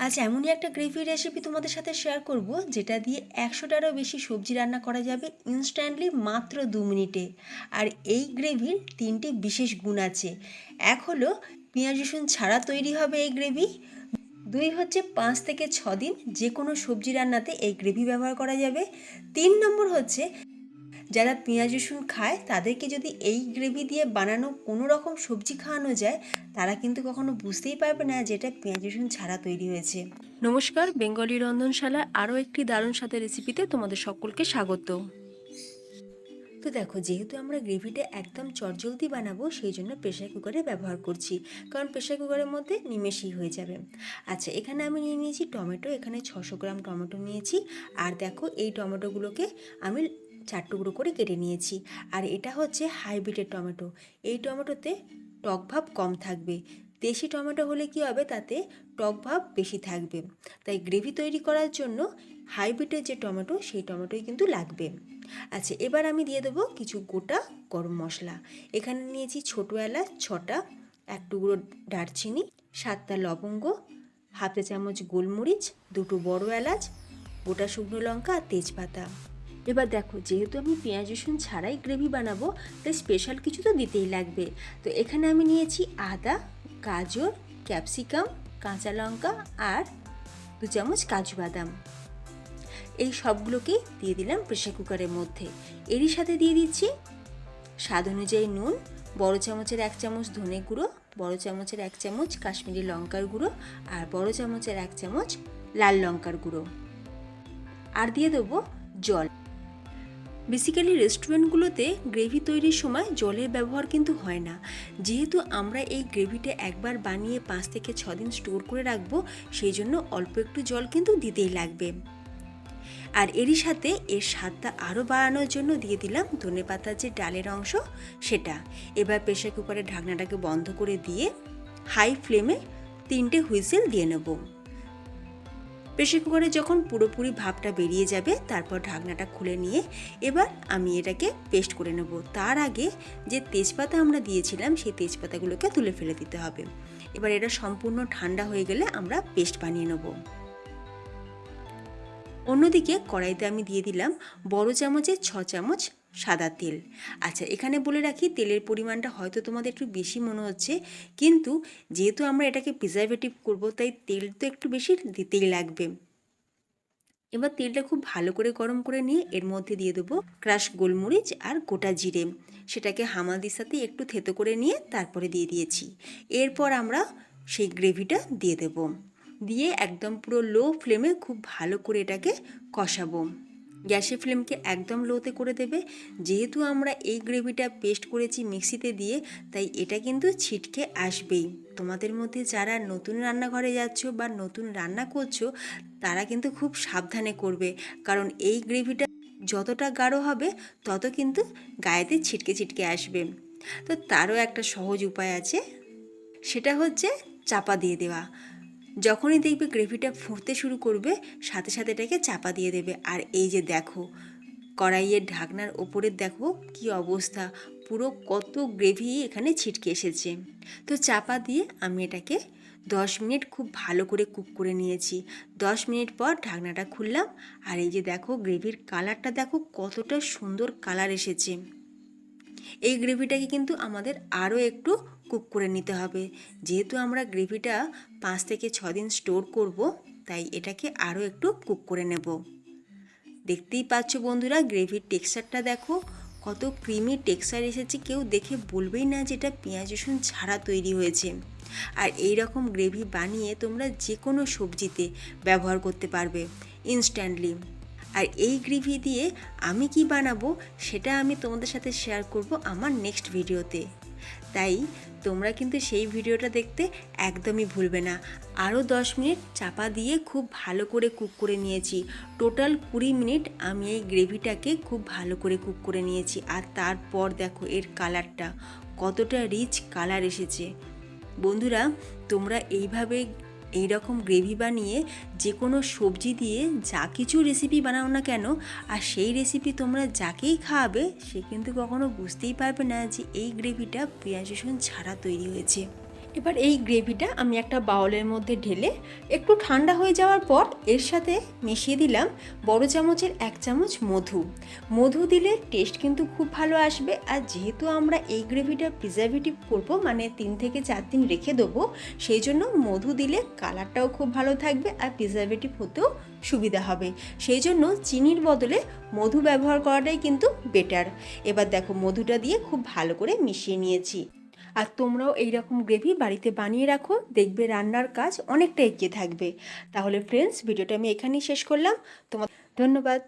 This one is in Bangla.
আজ এমনই একটা গ্রেভি রেসিপি তোমাদের সাথে শেয়ার করব, যেটা দিয়ে একশোটারও বেশি সবজি রান্না করা যাবে ইনস্ট্যান্টলি মাত্র দু মিনিটে। আর এই গ্রেভির তিনটি বিশেষ গুণ আছে। এক হলো, পেঁয়াজ রসুন ছাড়া তৈরি হবে এই গ্রেভি। দুই হচ্ছে, পাঁচ থেকে ছ দিন যে কোনো সবজি রান্নাতে এই গ্রেভি ব্যবহার করা যাবে। তিন নম্বর হচ্ছে যারা পেঁয়াজ রসুন খায় তাদেরকে যদি এই গ্রেভি দিয়ে বানানো কোনো রকম সবজি খাওয়ানো যায় তারা কিন্তু কখনো বুঝতেই পারবে না যে এটা পেঁয়াজ রসুন ছাড়া তৈরি হয়েছে। নমস্কার বেঙ্গলি রন্ধনশালার আরও একটি দারুণ সাথে রেসিপিতে তোমাদের সকলকে স্বাগত। তো দেখো যেহেতু আমরা গ্রেভিটা একদম চটজলদি বানাবো সেই জন্য প্রেশার কুকারে ব্যবহার করছি কারণ প্রেশার কুকারের মধ্যে নিমেষই হয়ে যাবে। আচ্ছা এখানে আমি নিয়ে নিয়েছি টমেটো এখানে ছশো গ্রাম টমেটো নিয়েছি। আর দেখো এই টমেটোগুলোকে আমি চার টুকরো করে কেটে নিয়েছি। আর এটা হচ্ছে হাইব্রিডের টমেটো। এই টমেটোতে টক ভাব কম থাকবে। দেশি টমেটো হলে কি হবে? তাতে টক ভাব বেশি থাকবে। তাই গ্রেভি তৈরি করার জন্য হাইব্রিডের যে টমেটো, সেই টমেটোই কিন্তু লাগবে। আচ্ছা এবার আমি দিয়ে দেবো কিছু গোটা গরম মশলা। এখানে নিয়েছি ছোটো এলাচ, ছটা, এক টুকরো দারচিনি, সাতটা লবঙ্গ, হাফ চামচ গোলমরিচ, দুটো বড় এলাচ, গোটা শুকনো লঙ্কা আর তেজপাতা। এবার দেখো, যেহেতু আমি পেঁয়াজ, রসুন ছাড়াই গ্রেভি বানাবো, তাই স্পেশাল কিছু তো দিতেই লাগবে। তো এখানে আমি নিয়েছি আদা, গাজর ক্যাপসিকাম কাঁচা লঙ্কা আর দু চামচ কাজু বাদাম। এই সবগুলোকেই দিয়ে দিলাম প্রেশার কুকারের মধ্যে। এরই সাথে দিয়ে দিচ্ছি স্বাদ অনুযায়ী নুন, বড় চামচের এক চামচ ধনে গুঁড়ো, বড় চামচের এক চামচ কাশ্মীরি লঙ্কার গুঁড়ো আর বড় চামচের এক চামচ লাল লঙ্কার গুঁড়ো। আর দিয়ে দেবো জল। বেসিক্যালি রেস্টুরেন্টগুলোতে গ্রেভি তৈরির সময় জলের ব্যবহার কিন্তু হয় না। যেহেতু আমরা এই গ্রেভিটা একবার বানিয়ে পাঁচ থেকে ছ দিন স্টোর করে রাখব, সেই জন্য অল্প একটু জল কিন্তু দিতেই লাগবে। আর এরই সাথে এর স্বাদটা আরও বাড়ানোর জন্য দিয়ে দিলাম ধনে পাতার যে ডালের অংশ, সেটা। এবার প্রেশার কুকারের ঢাকনাটাকে বন্ধ করে দিয়ে হাই ফ্লেমে তিনটে হুইসেল দিয়ে নেব। প্রেশার কুকারে যখন পুরোপুরি ভাবটা বেরিয়ে যাবে, তারপর ঢাকনাটা খুলে নিয়ে এবার আমি এটাকে পেস্ট করে নেব। তার আগে যে তেজপাতা আমরা দিয়েছিলাম, সেই তেজপাতাগুলোকে তুলে ফেলে দিতে হবে। এবার এটা সম্পূর্ণ ঠান্ডা হয়ে গেলে আমরা পেস্ট বানিয়ে নেব। অন্যদিকে কড়াইতে আমি দিয়ে দিলাম বড় চামচের ছ চামচ সাদা তেল। আচ্ছা এখানে বলে রাখি, তেলের পরিমাণটা হয়তো তোমাদের একটু বেশি মনে হচ্ছে, কিন্তু যেহেতু আমরা এটাকে প্রিজারভেটিভ করব, তাই তেল তো একটু বেশি দিতেই লাগবে। এবার তেলটা খুব ভালো করে গরম করে নিয়ে এর মধ্যে দিয়ে দেবো ক্রাশ গোলমরিচ আর গোটা জিরে। সেটাকে হামাদির সাথে একটু থেতো করে নিয়ে তারপরে দিয়ে দিয়েছি। এরপর আমরা সেই গ্রেভিটা দিয়ে দেবো। দিয়ে একদম পুরো লো ফ্লেমে খুব ভালো করে এটাকে কষাবো। গ্যাসের ফ্লেমকে একদম লোতে করে দেবে। যেহেতু আমরা এই গ্রেভিটা পেস্ট করেছি মিক্সিতে দিয়ে, তাই এটা কিন্তু ছিটকে আসবেই। তোমাদের মধ্যে যারা নতুন রান্নাঘরে যাচ্ছ বা নতুন রান্না করছ, তারা কিন্তু খুব সাবধানে করবে। কারণ এই গ্রেভিটা যতটা গাঢ় হবে, তত কিন্তু গায়েতে ছিটকে ছিটকে আসবে। তো তারও একটা সহজ উপায় আছে। সেটা হচ্ছে চাপা দিয়ে দেওয়া। যখনই দেখবে গ্রেভিটা ফুটতে শুরু করবে, সাথে সাথে এটাকে চাপা দিয়ে দেবে। আর এই যে দেখো, কড়াইয়ের ঢাকনার ওপরের দেখো কি অবস্থা, পুরো কত গ্রেভি এখানে ছিটকে এসেছে। তো চাপা দিয়ে আমি এটাকে দশ মিনিট খুব ভালো করে কুক করে নিয়েছি। দশ মিনিট পর ঢাকনাটা খুললাম, আর এই যে দেখো গ্রেভির কালারটা দেখো কতটা সুন্দর কালার এসেছে। এই গ্রেভিটাকে কিন্তু আমাদের আরও একটু কুক করে নিতে হবে। যেহেতু আমরা গ্রেভিটা পাঁচ থেকে ছ দিন স্টোর করব, তাই এটাকে আরও একটু কুক করে নেব। দেখতেই পাচ্ছ বন্ধুরা, গ্রেভির টেক্সচারটা দেখো, কত ক্রিমি টেক্সচার এসেছে, কেউ দেখে বলবেই না যে এটা পেঁয়াজ রসুন ছাড়া তৈরি হয়েছে। আর এই রকম গ্রেভি বানিয়ে তোমরা যে কোনো সবজিতে ব্যবহার করতে পারবে ইনস্ট্যান্টলি আর এই গ্রেভি দিয়ে আমি কি বানাবো সেটা আমি তোমাদের সাথে শেয়ার করব আমার নেক্সট ভিডিওতে তাই তোমরা কিন্তু সেই ভিডিওটা দেখতে একদমই ভুলবে না। আরও দশ মিনিট চাপা দিয়ে খুব ভালো করে কুক করে নিয়েছি। টোটাল কুড়ি মিনিট আমি এই গ্রেভিটাকে খুব ভালো করে কুক করে নিয়েছি। আর তারপর দেখো এর কালারটা কতটা রিচ কালার এসেছে। বন্ধুরা, তোমরা এইভাবে এই রকম গ্রেভি বানিয়ে যে কোনো সবজি দিয়ে যা কিছু রেসিপি বানাও না কেন, আর সেই রেসিপি তোমরা যাকেই খাওয়াবে, সে কিন্তু কখনো বুঝতেই পারবে না যে এই গ্রেভিটা পেঁয়াজ রসুন ছাড়া তৈরি হয়েছে। এবার এই গ্রেভিটা আমি একটা বাউলের মধ্যে ঢেলে একটু ঠান্ডা হয়ে যাওয়ার পর এর সাথে মিশিয়ে দিলাম বড় চামচের এক চামচ মধু। মধু দিলে টেস্ট কিন্তু খুব ভালো আসবে। আর যেহেতু আমরা এই গ্রেভিটা প্রিজারভেটিভ করব মানে তিন থেকে চার দিন রেখে দেবো, সেই জন্য মধু দিলে কালারটাও খুব ভালো থাকবে আর প্রিজারভেটিভ হতেও সুবিধা হবে। সেই জন্য চিনির বদলে মধু ব্যবহার করাটাই কিন্তু বেটার এবার দেখো মধুটা দিয়ে খুব ভালো করে মিশিয়ে নিয়েছি। আর তোমরাও এইরকম গ্রেভি বাড়িতে বানিয়ে রাখো, দেখবে রান্নার কাজ অনেকটা এগিয়ে থাকবে। তাহলে ফ্রেন্ডস ভিডিওটা আমি এখানেই শেষ করলাম। তোমার ধন্যবাদ।